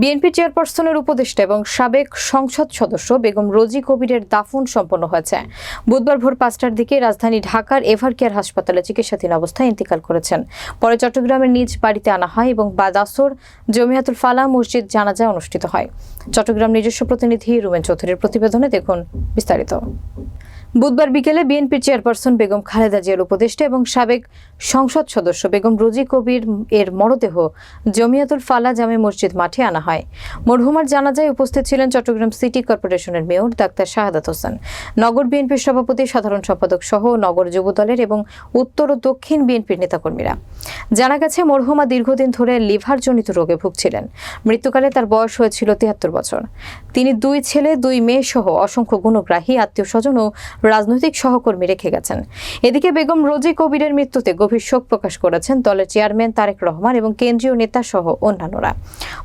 BNP চেয়ারপারসনের উপদেষ্টা এবং সাবেক সংসদ সদস্য বেগম রোজি কবিরের দাফন সম্পন্ন হয়েছে। বুধবার ভোর পাঁচটার দিকে রাজধানী ঢাকার এভার কেয়ার হাসপাতালে চিকিৎসাধীন অবস্থায় ইন্তিকাল করেছেন। পরে চট্টগ্রামের নিজ বাড়িতে আনা হয় এবং বাদাসর জমিয়াতুল ফালা মসজিদ জানাজা অনুষ্ঠিত হয়। চট্টগ্রাম নিজস্ব প্রতিনিধি রুমেন চৌধুরীর প্রতিবেদনে দেখুন বিস্তারিত। বুধবার বিকেলে বিএনপির চেয়ারপারসন বেগম খালেদা জিয়ার উপদেষ্টা এবং সাবেক সংসদ সদস্য বেগম রোজি কবির এর মরদেহ জমিয়াতুল ফালা জামে মসজিদ মাঠে আনা হয়। মরহুমার জানাজায় উপস্থিত ছিলেন চট্টগ্রাম সিটি কর্পোরেশনের মেয়র ডাক্তার শাহাদাত হোসেন। নগর বিএনপির সভাপতি সাধারণ সম্পাদক সহ নগর যুবদলের এবং উত্তর ও দক্ষিণ বিএনপির নেতাকর্মীরা। জানা গেছে, মরহুমা দীর্ঘদিন ধরে লিভারজনিত রোগে ভুগছিলেন। মৃত্যুকালে তার বয়স হয়েছিল তিয়াত্তর বছর। তিনি দুই ছেলে, দুই মেয়ে সহ অসংখ্য গুণগ্রাহী আত্মীয় স্বজন ও রাজনৈতিক সহকর্মী রেখে গেছেন। এদিকে বেগম রোজি কবিরের মৃত্যুতে গভীর শোক প্রকাশ করেছেন দলের চেয়ারম্যান তারেক রহমান এবং কেন্দ্রীয় নেতা সহ অন্যান্যরা।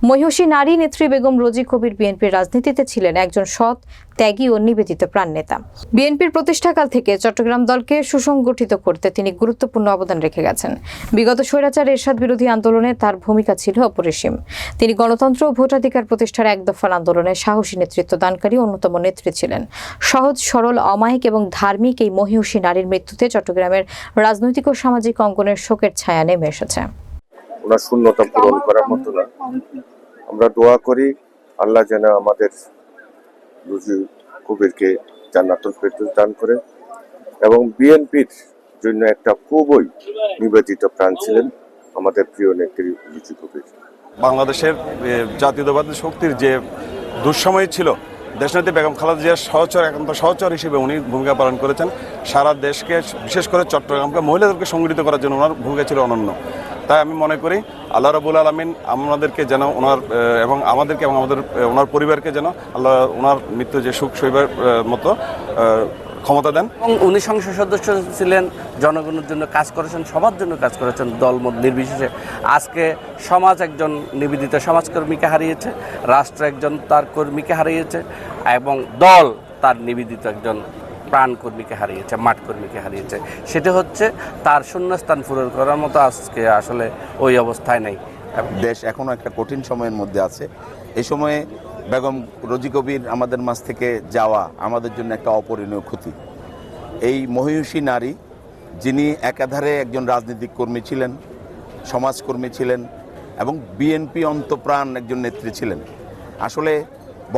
মহিষী নারী নেত্রী বেগম রোজি কবির বিএনপির রাজনীতিতে ছিলেন একজন সৎ ত্যাগী ও নিবেদিত প্রাণ নেতা। বিএনপির প্রতিষ্ঠাকাল থেকে চট্টগ্রাম দলকে সুসংগঠিত করতে তিনি গুরুত্বপূর্ণ অবদান রেখে গেছেন। বিগত স্বৈরাচার এরশাদ বিরোধী আন্দোলনে তার ভূমিকা ছিল অপরিসীম। তিনি গণতন্ত্র ও ভোটাধিকার প্রতিষ্ঠার এক দফার আন্দোলনে সাহসী নেতৃত্ব দানকারী অন্যতম নেত্রী ছিলেন। সহজ, সরল, অমায়িক এবং ধার্মিক এই মহিষী নারীর মৃত্যুতে চট্টগ্রামের রাজনৈতিক ও সামাজিক অঙ্গনের শোকের ছায়া নেমে এসেছে। শূন্যতা পূরণ করার মতো না। আমরা দোয়া করি, আল্লাহ যেন আমাদের রুজি কবিরকে জান্নাতুল ফেরদৌস দান করে এবং বিএনপির জন্য একটা খুবই নিবেদিত প্রাণ ছিলেন আমাদের প্রিয় নেত্রী রুজু কবির। বাংলাদেশের জাতীয়তাবাদী শক্তির যে দুঃসময় ছিল, দেশনেত্রী বেগম খালেদা জিয়ার সহচর, একান্ত সহচর হিসেবে উনি ভূমিকা পালন করেছেন। সারা দেশকে, বিশেষ করে চট্টগ্রামকে মহিলাদেরকে সংগঠিত করার জন্য ওনার ভূমিকা ছিল অনন্য। তাই আমি মনে করি আল্লাহ রবুল আলমিন আমাদেরকে যেন ওনার এবং আমাদেরকে এবং আমাদের ওনার পরিবারকে যেন আল্লাহ ওনার মৃত্যু যে সুখ শৈবার মতো ক্ষমতা দেন। এবং উনি সংসদ সদস্য ছিলেন, জনগণের জন্য কাজ করেছেন, সবার জন্য কাজ করেছেন, দলমত নির্বিশেষে। আজকে সমাজ একজন নিবেদিত, সমাজকর্মীকে হারিয়েছে, রাষ্ট্র একজন তার কর্মীকে হারিয়েছে, এবং দল তার নিবেদিত একজন প্রাণ কর্মীকে হারিয়েছে, মাঠ কর্মীকে হারিয়েছে। সেটা হচ্ছে তার শূন্যস্থান পূরণ করার মতো আজকে আসলে ওই অবস্থায় নেই। দেশ এখনও একটা কঠিন সময়ের মধ্যে আছে। এই সময়ে বেগম রোজি কবির আমাদের মাঝ থেকে যাওয়া আমাদের জন্য একটা অপরিণীয় ক্ষতি। এই মহিষী নারী, যিনি একাধারে একজন রাজনৈতিক কর্মী ছিলেন, সমাজকর্মী ছিলেন এবং বিএনপি অন্তপ্রাণ একজন নেত্রী ছিলেন। আসলে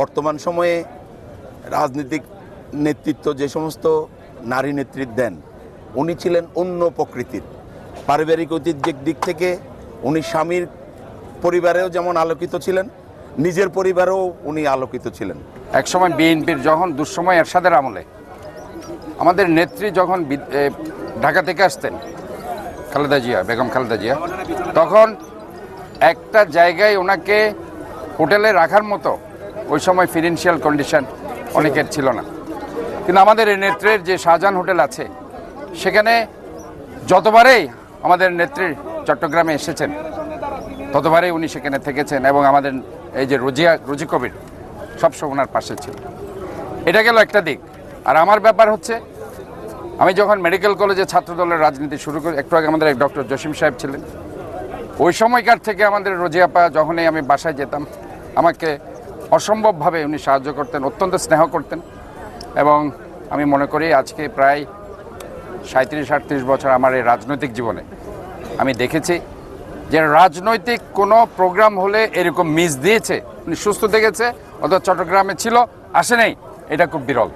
বর্তমান সময়ে রাজনৈতিক নেতৃত্ব যে সমস্ত নারী নেতৃত্ব দেন, উনি ছিলেন অন্য প্রকৃতির। পারিবারিক ঐতিহ্যিক দিক থেকে উনি স্বামীর পরিবারেও যেমন আলোকিত ছিলেন, নিজের পরিবারেও উনি আলোকিত ছিলেন। একসময় বিএনপির যখন দুঃসময় এরশাদের আমলে আমাদের নেত্রী যখন ঢাকা থেকে আসতেন, খালেদা জিয়া, বেগম খালেদা জিয়া, তখন একটা জায়গায় ওনাকে হোটেলে রাখার মতো ওই সময় ফিনান্সিয়াল কন্ডিশন অনেকের ছিল না। কিন্তু আমাদের এই নেত্রের যে শাহজাহান হোটেল আছে, সেখানে যতবারেই আমাদের নেত্রী চট্টগ্রামে এসেছেন, ততবারেই উনি সেখানে থেকেছেন এবং আমাদের এই যে রোজিয়া, রোজি কবির সবসময় ওনার পাশে ছিল এটা গেল একটা দিক। আর আমার ব্যাপার হচ্ছে, আমি যখন মেডিকেল কলেজে ছাত্রদলের রাজনীতি শুরু করি, একটু আগে আমাদের এক ডক্টর জসিম সাহেব ছিলেন। ওই সময়কার থেকে আমাদের রোজিয়াপা যখনই আমি বাসায় যেতাম, আমাকে অসম্ভবভাবে উনি সাহায্য করতেন, অত্যন্ত স্নেহ করতেন। এবং আমি মনে করি আজকে প্রায় সাঁত্রিশ আটত্রিশ বছর আমার এই রাজনৈতিক জীবনে। আমি দেখেছি যে রাজনৈতিক কোনো প্রোগ্রাম হলে এরকম মিস দিয়েছে। উনি সুস্থ দেখেছে অথবা চট্টগ্রামে ছিল, আসে নেই। এটা খুব বিরল।